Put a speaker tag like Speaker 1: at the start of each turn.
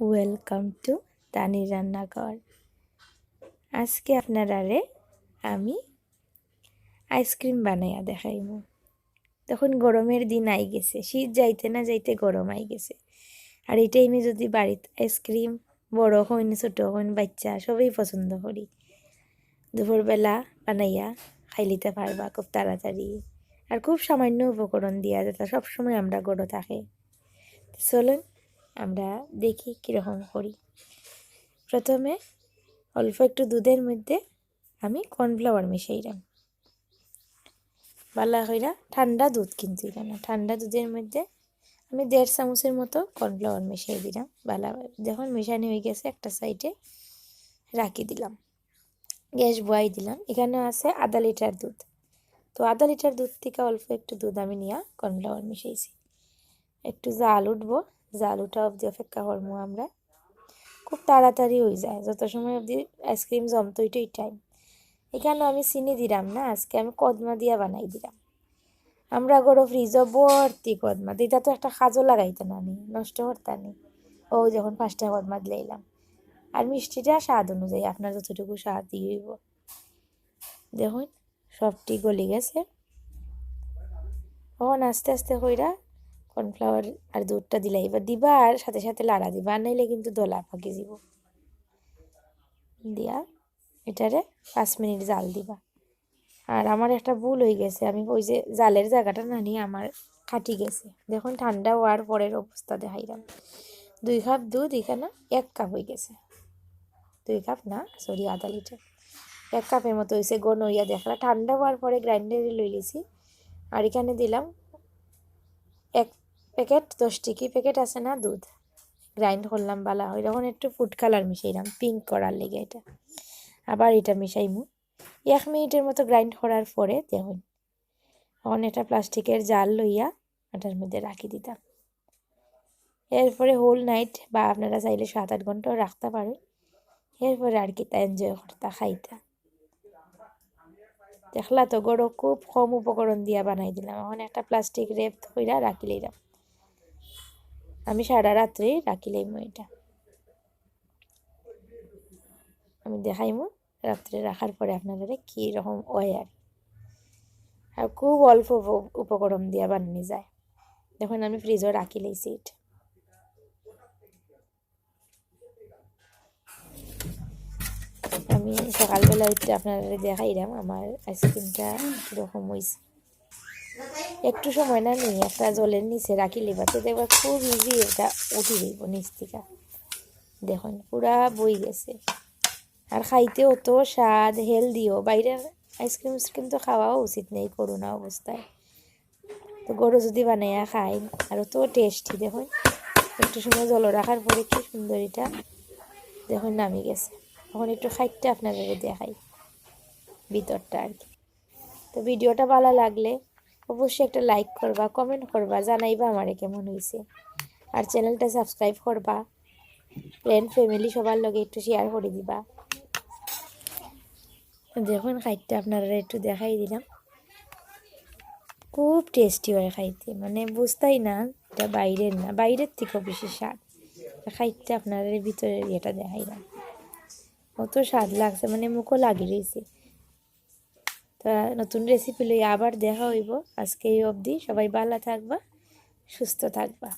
Speaker 1: Welcome to তানির রান্নাঘর আজকে আপনারারে আমি আইসক্রিম বানাইয়া দেখাইব। তখন গরমের দিন আই গেছে, শীত যাইতে না যাইতে গরম আই গেছে। আর এই টাইমে যদি বাড়িতে আইসক্রিম বড় হইন, ছোট হইন, বাচ্চা, সবই পছন্দ করি। দুপুরবেলা বানাইয়া খাইলিতে পারবা খুব তাড়াতাড়ি। আর খুব সামান্য উপকরণ দিয়া যেটা সবসময় আমরা গড় থাকে। চলুন আমরা দেখি কীরকম করি। প্রথমে অল্প একটু দুধের মধ্যে আমি কর্নফ্লাওয়ার মিশাইলাম বালা হইরা ঠান্ডা দুধ কিন্তু এখানে ঠান্ডা দুধের মধ্যে আমি দেড় চামচের মতো কর্নফ্লাওয়ার মিশিয়ে দিলাম। বালা যখন মেশানি হয়ে গেছে একটা সাইডে রাখি দিলাম। গ্যাস বয়াই দিলাম। এখানে আছে আধা লিটার দুধ। তো আধা লিটার দুধ থেকে অল্প একটু দুধ আমি নিয়ে কর্নফ্লাওয়ার মিশাইছি। একটু জাল উঠবো। জাল উঠা অবধি অপেক্ষা করব আমরা। খুব তাড়াতাড়ি হয়ে যায়। যত সময় অবধি আইসক্রিম জমতো ওইটাই টাইম এখানে আমি চিনি দিলাম না, আজকে আমি কদমা দিয়া বানাই দিলাম। আমরা গরো ফ্রিজও ভর্তি কদমা। দিটা তো একটা কাজও লাগাইতে না নি, নষ্ট করতে নি। ও যখন পাঁচটা কদমা দিলাম আর মিষ্টিটা স্বাদ অনুযায়ী আপনার যতটুকু স্বাদ হইব। দেখুন, সবটি গলি গেছে। তখন আস্তে আস্তে কইরা কর্নফ্লাওয়ার আর দুধটা দিলাই এবার দিবা আর সাথে সাথে লাড়া দিবা, আর নাইলে কিন্তু দোলা পাকি যাব দিয়া এটারে পাঁচ মিনিট জাল দিবা। আর আমার একটা ভুল হয়ে গেছে, আমি ওই যে জালের জায়গাটা না নিয়ে আমার কাটি গেছে। দেখুন, ঠান্ডা হওয়ার পরের অবস্থা দেখাইলাম দুই কাপ দুধ এখানে এক কাপ হয়ে গেছে। দুই কাপ না সরি আধা লিটার। এক কাপের মতো হয়েছে গন হইয়া দেখলা, ঠান্ডা হওয়ার পরে গ্রাইন্ডারে লই লিছি। আর এখানে দিলাম এক প্যাকেট, দশ টিকি প্যাকেট আছে না দুধ? গ্রাইন্ড করলাম বালা হয়, তখন একটু ফুড কালার মিশাইলাম পিঙ্ক করার লেগে এটা। আবার এটা মিশাইমু। এক মিনিটের মতো গ্রাইন্ড করার পরে দেখুন, তখন এটা প্লাস্টিকের জাল লইয়া এটার মধ্যে রাখি দিতাম। এরপরে হোল নাইট বা আপনারা চাইলে সাত আট ঘন্টাও রাখতে পারেন। এরপরে আর কি তা এনজয় করতা, খাইতা। দেখলা তো গড় খুব কম উপকরণ দিয়া বানাই দিলাম। এখন একটা প্লাস্টিক রেপ কইরা রাখি লইলাম। আমি সারা রাত্রে রাখি লইমু এটা। আমি দেখাইমু, রাত্রে রাখার পরে আপনারা কী রকম আর আর খুব অল্প উপকরণ দিয়া বানানি যায়। দেখুন, আমি ফ্রিজও রাখি লইছি এটা। আমি সকালবেলা একটু আপনারা দেখাইলাম আমার আইসক্রিমটা কীরকম হয়েছে একটু সময় না নিয়ে একটা জলের নিচে রাখি লিবাতে দেখবা খুব ইজি এটা উঠি দিব নিচ থেকে। দেখুন, পুরা বই গেছে। আর খাইতে অত স্বাদ, হেলদিও। বাইরের আইসক্রিম কিন্তু খাওয়াও উচিত নেই করোনা অবস্থায়। তো গরু যদি বানাইয়া খাই আর তো টেস্টি দেখুন। একটু সময় জল রাখার পরে কি সুন্দর এটা। দেখুন, নামি গেছে। তখন একটু খাইটটা আপনাদের দেখাই ভিতরটা আর কি। তো ভিডিওটা ভালো লাগলে অবশ্যই একটা লাইক করবা কমেন্ট করবা, জানাইবা আমারে কেমন হয়েছে আর চ্যানেলটা সাবস্ক্রাইব করবা ফ্রেন্ড ফ্যামিলি সবার লগে একটু শেয়ার করে দিবা। দেখুন খাইটটা আপনারা একটু দেখাই দিলাম। খুব টেস্টি হয় খাইতে মানে বুঝতেই না, এটা বাইরের না, বাইরের থেকেও বেশি স্বাদ। খাইতে আপনারা ভিতরের ইয়েটা দেখাইলাম। অত স্বাদ লাগছে মানে মুখও লাগি রয়েছে নতুন রেসিপি লই আবার দেখা হইব। আজকে এই অবধি সবাই ভালো থাকবা সুস্থ থাকবা।